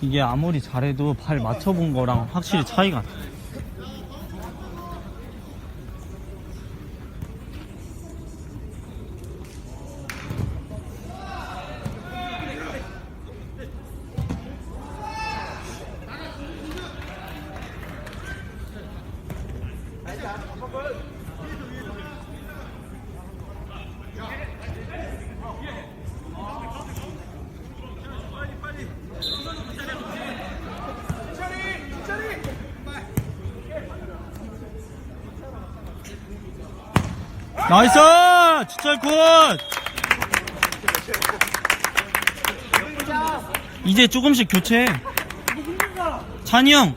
이게 아무리 잘해도 발 맞춰본 거랑 확실히 차이가 나. 나이스! 진짜 굿! 이제 조금씩 교체. 찬이 형,